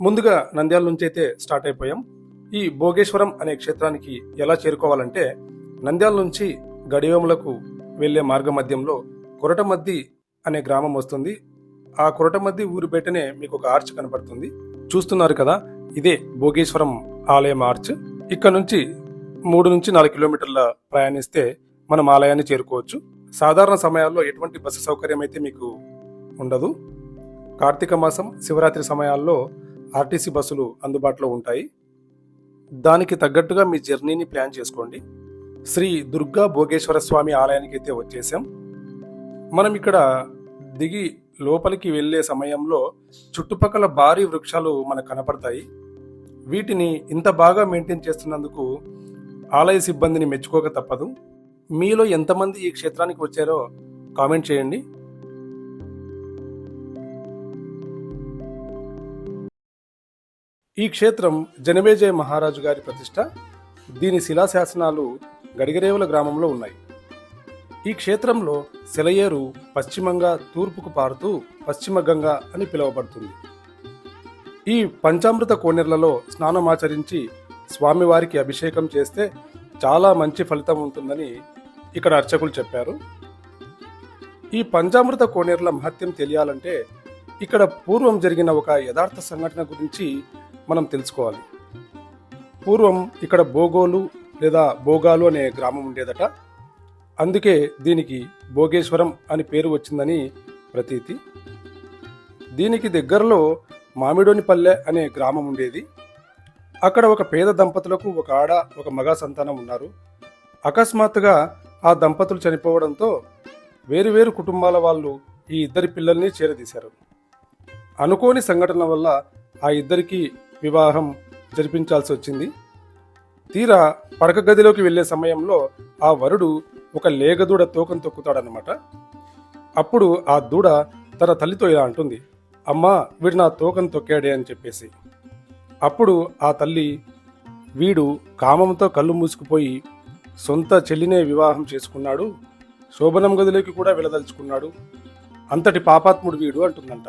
ముందుగా నంద్యాల నుంచి అయితే స్టార్ట్ అయిపోయాం. ఈ భోగేశ్వరం అనే క్షేత్రానికి ఎలా చేరుకోవాలంటే నంద్యాల నుంచి గడివేములకు వెళ్ళే మార్గ మధ్యంలో కొరటమద్ది అనే గ్రామం వస్తుంది. ఆ కొరటమద్ది ఊరి బయటనే మీకు ఒక ఆర్చ్ కనపడుతుంది. చూస్తున్నారు కదా ఇదే భోగేశ్వరం ఆలయం ఆర్చ్. ఇక్కడ నుంచి మూడు నుంచి నాలుగు కిలోమీటర్ల ప్రయాణిస్తే మనం ఆలయాన్ని చేరుకోవచ్చు. సాధారణ సమయాల్లో ఎటువంటి బస్సు సౌకర్యం అయితే మీకు ఉండదు. కార్తీక మాసం శివరాత్రి సమయాల్లో ఆర్టీసీ బస్సులు అందుబాటులో ఉంటాయి. దానికి తగ్గట్టుగా మీ జర్నీని ప్లాన్ చేసుకోండి. శ్రీ దుర్గా భోగేశ్వర స్వామి ఆలయానికి అయితే వచ్చేసాం. మనం ఇక్కడ దిగి లోపలికి వెళ్ళే సమయంలో చుట్టుపక్కల భారీ వృక్షాలు మనకు కనపడతాయి. వీటిని ఇంత బాగా మెయింటైన్ చేస్తున్నందుకు ఆలయ సిబ్బందిని మెచ్చుకోక తప్పదు. మీలో ఎంతమంది ఈ క్షేత్రానికి వచ్చారో కామెంట్ చేయండి. ఈ క్షేత్రం జనమేజయ మహారాజు గారి ప్రతిష్ట. దీని శిలాశాసనాలు గడిగరేవుల గ్రామంలో ఉన్నాయి. ఈ క్షేత్రంలో సెలయేరు పశ్చిమంగా తూర్పుకు పారుతూ పశ్చిమ గంగా అని పిలువబడుతుంది. ఈ పంచామృత కోనేర్లలో స్నానమాచరించి స్వామివారికి అభిషేకం చేస్తే చాలా మంచి ఫలితం ఉంటుందని ఇక్కడ అర్చకులు చెప్పారు. ఈ పంచామృత కోనేరుల మహత్యం తెలియాలంటే ఇక్కడ పూర్వం జరిగిన ఒక యథార్థ సంఘటన గురించి మనం తెలుసుకోవాలి. పూర్వం ఇక్కడ భోగోలు లేదా భోగాలు అనే గ్రామం ఉండేదట. అందుకే దీనికి భోగేశ్వరం అని పేరు వచ్చిందని ప్రతీతి. దీనికి దగ్గరలో మామిడోనిపల్లె అనే గ్రామం ఉండేది. అక్కడ ఒక పేద దంపతులకు ఒక ఆడ ఒక మగ సంతానం ఉన్నారు. అకస్మాత్తుగా ఆ దంపతులు చనిపోవడంతో వేరువేరు కుటుంబాల వాళ్ళు ఈ ఇద్దరి పిల్లల్ని చేరదీశారు. అనుకోని సంఘటన వల్ల ఆ ఇద్దరికి వివాహం జరిపించాల్సి వచ్చింది. తీరా పడక గదిలోకి వెళ్ళే సమయంలో ఆ వరుడు ఒక లేగదూడ తోకం తొక్కుతాడనమాట అప్పుడు ఆ దూడ తన తల్లితో ఇలా అంటుంది అమ్మా వీడు నా తోకం తొక్కాడే అని చెప్పేసి. అప్పుడు ఆ తల్లి వీడు కామంతో కళ్ళు మూసుకుపోయి సొంత చెల్లినే వివాహం చేసుకున్నాడు శోభనం గదిలోకి కూడా వెళ్ళదలుచుకున్నాడు. అంతటి పాపాత్ముడు వీడు అంటుందంట.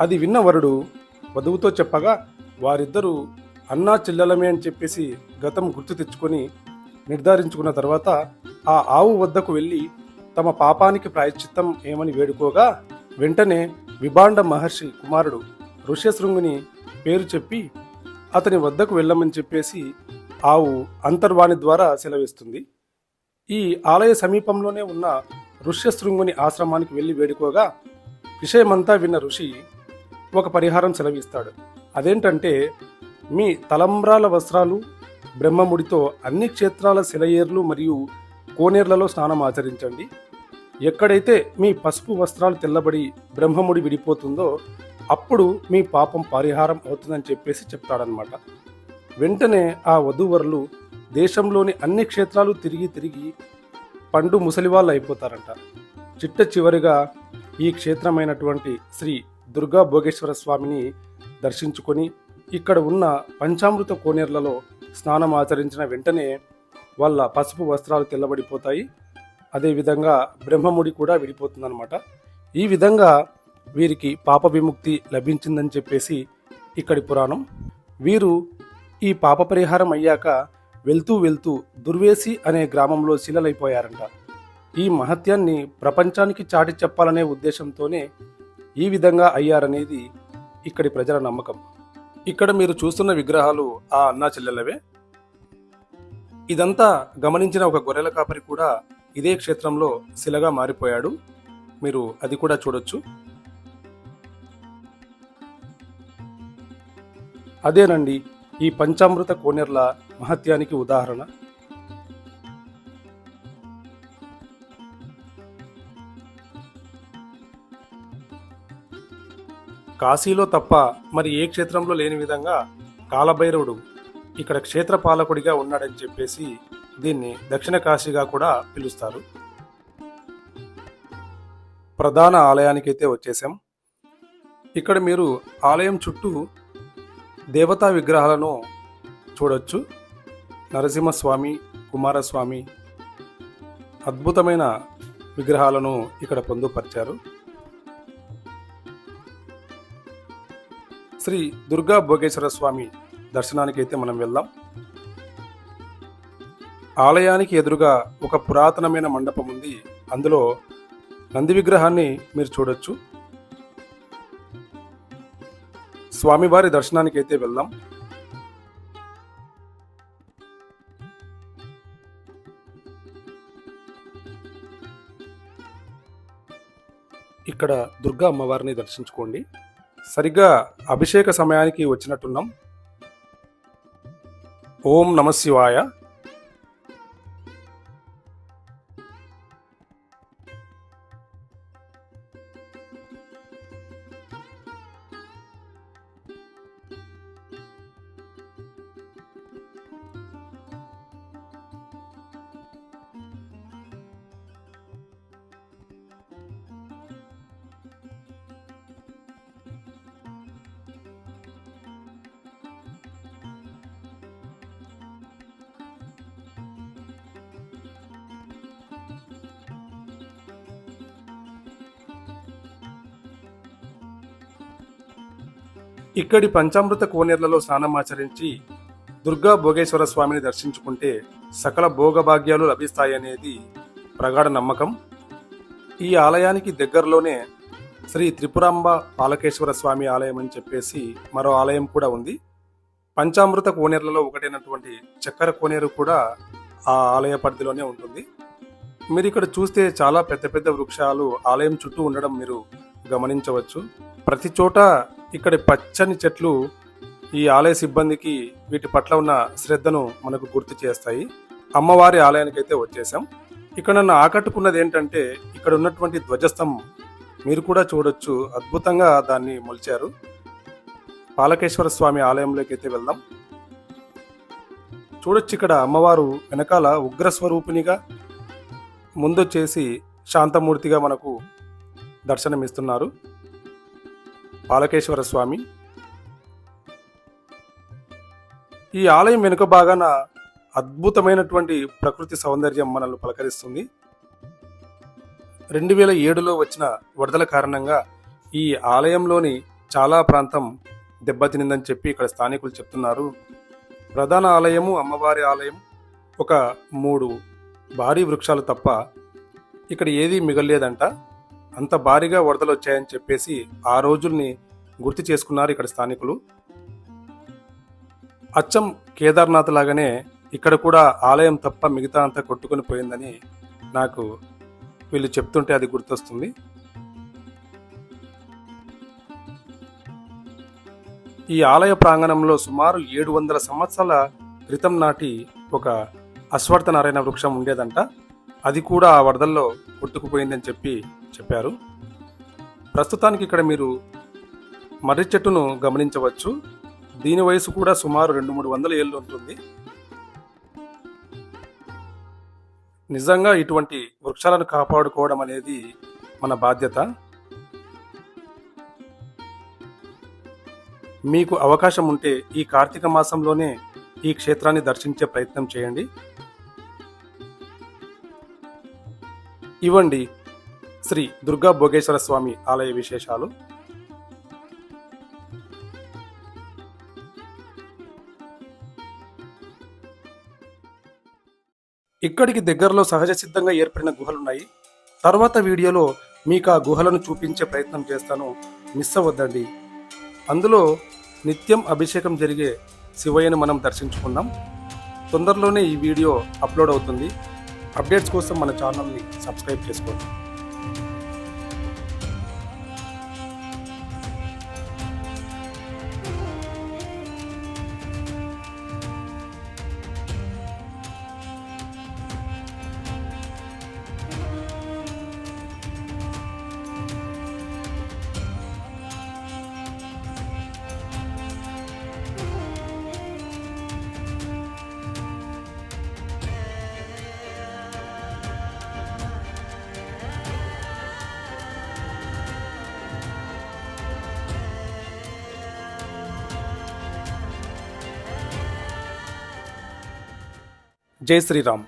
అది విన్న వరుడు వధువుతో చెప్పగా వారిద్దరూ అన్నా చెల్లెలమే అని చెప్పేసి గతం గుర్తు తెచ్చుకొని నిర్ధారించుకున్న తర్వాత ఆ ఆవు వద్దకు వెళ్ళి తమ పాపానికి ప్రాయశ్చిత్తం ఏమని వేడుకోగా వెంటనే విభాండ మహర్షి కుమారుడు ఋష్యశృంగుని పేరు చెప్పి అతని వద్దకు వెళ్ళమని చెప్పేసి ఆవు అంతర్వాణి ద్వారా సెలవిస్తుంది. ఈ ఆలయ సమీపంలోనే ఉన్న ఋష్యశృంగుని ఆశ్రమానికి వెళ్ళి వేడుకోగా విషయమంతా విన్న ఋషి ఒక పరిహారం సెలవిస్తాడు. అదేంటంటే మీ తలంబ్రాల వస్త్రాలు బ్రహ్మముడితో అన్ని క్షేత్రాల శిలయేర్లు మరియు కోనేర్లలో స్నానం ఆచరించండి. ఎక్కడైతే మీ పసుపు వస్త్రాలు తెల్లబడి బ్రహ్మముడి విడిపోతుందో అప్పుడు మీ పాపం పరిహారం అవుతుందని చెప్పేసి చెప్తాడనమాట వెంటనే ఆ వధూవరులు దేశంలోని అన్ని క్షేత్రాలు తిరిగి తిరిగి పండు ముసలివాళ్ళు అయిపోతారంట. చిట్ట చివరిగా ఈ క్షేత్రమైనటువంటి శ్రీ దుర్గా భోగేశ్వర స్వామిని దర్శించుకొని ఇక్కడ ఉన్న పంచామృత కోనేర్లలో స్నానం ఆచరించిన వెంటనే వాళ్ళ పసుపు వస్త్రాలు తెల్లబడిపోతాయి. అదేవిధంగా బ్రహ్మముడి కూడా విడిపోతుందన్నమాట. ఈ విధంగా వీరికి పాప విముక్తి లభించిందని చెప్పేసి ఇక్కడి పురాణం. వీరు ఈ పాప పరిహారం అయ్యాక వెళ్తూ వెళ్తూ దుర్వేసి అనే గ్రామంలో శిలలైపోయారంట. ఈ మహత్యాన్ని ప్రపంచానికి చాటి చెప్పాలనే ఉద్దేశంతోనే ఈ విధంగా అయ్యారనేది ఇక్కడి ప్రజల నమ్మకం. ఇక్కడ మీరు చూస్తున్న విగ్రహాలు ఆ అన్నా చెల్లెలవే ఇదంతా గమనించిన ఒక గొర్రెల కాపరి కూడా ఇదే క్షేత్రంలో శిలగా మారిపోయాడు. మీరు అది కూడా చూడొచ్చు. అదేనండి ఈ పంచామృత కోనేర్ల మహత్యానికి ఉదాహరణ. కాశీలో తప్ప మరి ఏ క్షేత్రంలో లేని విధంగా కాలభైరవుడు ఇక్కడ క్షేత్ర పాలకుడిగా ఉన్నాడని చెప్పేసి దీన్ని దక్షిణ కాశీగా కూడా పిలుస్తారు. ప్రధాన ఆలయానికైతే వచ్చేసాం. ఇక్కడ మీరు ఆలయం చుట్టూ దేవతా విగ్రహాలను చూడొచ్చు. నరసింహస్వామి కుమారస్వామి అద్భుతమైన విగ్రహాలను ఇక్కడ పొందుపరిచారు. శ్రీ దుర్గా భోగేశ్వర స్వామి దర్శనానికి అయితే మనం వెళ్దాం. ఆలయానికి ఎదురుగా ఒక పురాతనమైన మండపం ఉంది. అందులో నంది విగ్రహాన్ని మీరు చూడొచ్చు. స్వామివారి దర్శనానికి అయితే వెళ్దాం. ఇక్కడ దుర్గా అమ్మవారిని దర్శించుకోండి. సరిగ్గా అభిషేక సమయానికి వచ్చినట్టున్నాం. ఓం నమ శివాయ. ఇక్కడి పంచామృత కోనేర్లలో స్నానమాచరించి దుర్గా భోగేశ్వర స్వామిని దర్శించుకుంటే సకల భోగభాగ్యాలు లభిస్తాయనేది ప్రగాఢ నమ్మకం. ఈ ఆలయానికి దగ్గరలోనే శ్రీ త్రిపురాంబ పాలకేశ్వర స్వామి ఆలయం అని చెప్పేసి మరో ఆలయం కూడా ఉంది. పంచామృత కోనేరులలో ఒకటైనటువంటి చక్కెర కోనేరు కూడా ఆ ఆలయ పరిధిలోనే ఉంటుంది. మీరు ఇక్కడ చూస్తే చాలా పెద్ద పెద్ద వృక్షాలు ఆలయం చుట్టూ ఉండడం మీరు గమనించవచ్చు. ప్రతి చోట ఇక్కడ పచ్చని చెట్లు ఈ ఆలయ సిబ్బందికి వీటి పట్ల ఉన్న శ్రద్ధను మనకు గుర్తు చేస్తాయి. అమ్మవారి ఆలయానికి అయితే వచ్చేసాం ఇక్కడ నన్ను ఆకట్టుకున్నది ఏంటంటే ఇక్కడ ఉన్నటువంటి ధ్వజస్తంభం. మీరు కూడా చూడొచ్చు. అద్భుతంగా దాన్ని మొలిచారు. పాలకేశ్వర స్వామి ఆలయంలోకి అయితే వెళ్దాం. చూడొచ్చు ఇక్కడ అమ్మవారు వెనకాల ఉగ్ర స్వరూపిణిగా ముందొచ్చేసి శాంతమూర్తిగా మనకు దర్శనమిస్తున్నారు. పాలకేశ్వర స్వామి. ఈ ఆలయం వెనుక భాగాన అద్భుతమైనటువంటి ప్రకృతి సౌందర్యం మనల్ని పలకరిస్తుంది. రెండు వేల ఏడులో వచ్చిన వరదల కారణంగా ఈ ఆలయంలోని చాలా ప్రాంతం దెబ్బతినిందని చెప్పి ఇక్కడ స్థానికులు చెప్తున్నారు. ప్రధాన ఆలయము అమ్మవారి ఆలయం ఒక మూడు భారీ వృక్షాలు తప్ప ఇక్కడ ఏదీ మిగల్లేదంట. అంత భారీగా వరదలు వచ్చాయని చెప్పేసి ఆ రోజుల్ని గుర్తు చేసుకున్నారు ఇక్కడ స్థానికులు. అచ్చం కేదార్నాథ్ లాగానే ఇక్కడ కూడా ఆలయం తప్ప మిగతా అంతా కొట్టుకుని పోయిందని నాకు వీళ్ళు చెప్తుంటే అది గుర్తొస్తుంది. ఈ ఆలయ ప్రాంగణంలో సుమారు ఏడు వందల సంవత్సరాల క్రితం నాటి ఒక అశ్వర్థ నారాయణ వృక్షం ఉండేదంట. అది కూడా ఆ వరదల్లో కొట్టుకుపోయిందని చెప్పి చెప్పారు. ప్రస్తుతానికి ఇక్కడ మీరు మర్రి చెట్టును గమనించవచ్చు. దీని వయసు కూడా సుమారు రెండు మూడు వందల ఏళ్ళు ఉంటుంది. నిజంగా ఇటువంటి వృక్షాలను కాపాడుకోవడం అనేది మన బాధ్యత. మీకు అవకాశం ఉంటే ఈ కార్తీక మాసంలోనే ఈ క్షేత్రాన్ని దర్శించే ప్రయత్నం చేయండి. ఇవ్వండి. శ్రీ దుర్గా భోగేశ్వర స్వామి ఆలయ విశేషాలు. ఇక్కడికి దగ్గరలో సహజ సిద్ధంగా ఏర్పడిన గుహలున్నాయి. తర్వాత వీడియోలో మీకు ఆ గుహలను చూపించే ప్రయత్నం చేస్తాను. మిస్ అవ్వద్దండి. అందులో నిత్యం అభిషేకం జరిగే శివయ్యను మనం దర్శించుకుందాం తొందరలోనే ఈ వీడియో అప్లోడ్ అవుతుంది. అప్డేట్స్ కోసం మన ఛానల్ని సబ్స్క్రైబ్ చేసుకోండి. జై శ్రీరామ్.